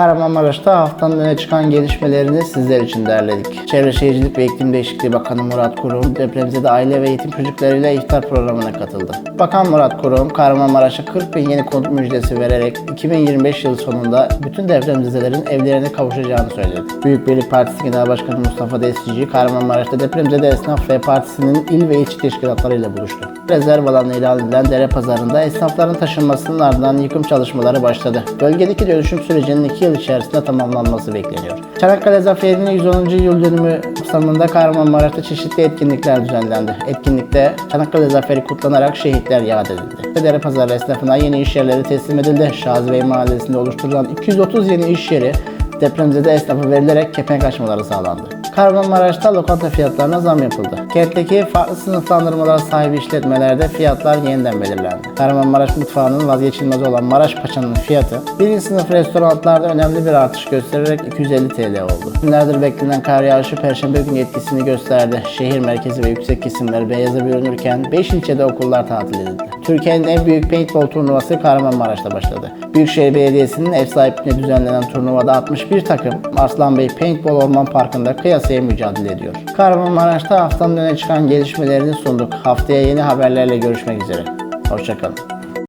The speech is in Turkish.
Kahramanmaraş'ta haftanın öne çıkan gelişmelerini sizler için derledik. Çevre Şehircilik ve İklim Değişikliği Bakanı Murat Kurum, depremzede aile ve yetim çocuklarıyla iftar programına katıldı. Bakan Murat Kurum, Kahramanmaraş'a 40 bin yeni konut müjdesi vererek 2025 yılı sonunda bütün depremzedelerin evlerine kavuşacağını söyledi. Büyük Birlik Partisi Genel Başkanı Mustafa Destici, Kahramanmaraş'ta depremzede esnaf ve partisinin il ve ilçe teşkilatlarıyla buluştu. Rezerv alanı ilan edilen dere pazarında esnafların taşınmasının ardından yıkım çalışmaları başladı. Bölgedeki dönüşüm sürecinin 2 yıl içerisinde tamamlanması bekleniyor. Çanakkale Zaferi'nin 110. yıl dönümü kapsamında Kahramanmaraş'ta çeşitli etkinlikler düzenlendi. Etkinlikte Çanakkale Zaferi kutlanarak şehitler yad edildi. Dere pazarı esnafına yeni iş yerleri teslim edildi. Şazibey Mahallesi'nde oluşturulan 230 yeni iş yeri depremzede esnafa verilerek kepenk açmaları sağlandı. Kahramanmaraş'ta lokanta fiyatlarına zam yapıldı. Kentteki farklı sınıflandırmalara sahip işletmelerde fiyatlar yeniden belirlendi. Kahramanmaraş mutfağının vazgeçilmezi olan Maraş Paça'nın fiyatı birinci sınıf restoranlarda önemli bir artış göstererek 250 TL oldu. Günlerdir beklenen kar yağışı Perşembe günü etkisini gösterdi. Şehir merkezi ve yüksek kesimler beyaza bürünürken 5 ilçede okullar tatil edildi. Türkiye'nin en büyük paintball turnuvası Kahramanmaraş'ta başladı. Büyükşehir Belediyesi'nin ev sahipliğinde düzenlenen turnuvada 61 takım Arslan Bey Paintball Orman Parkı'nda kıyasaya mücadele ediyor. Kahramanmaraş'ta haftanın öne çıkan gelişmelerini sunduk. Haftaya yeni haberlerle görüşmek üzere. Hoşçakalın.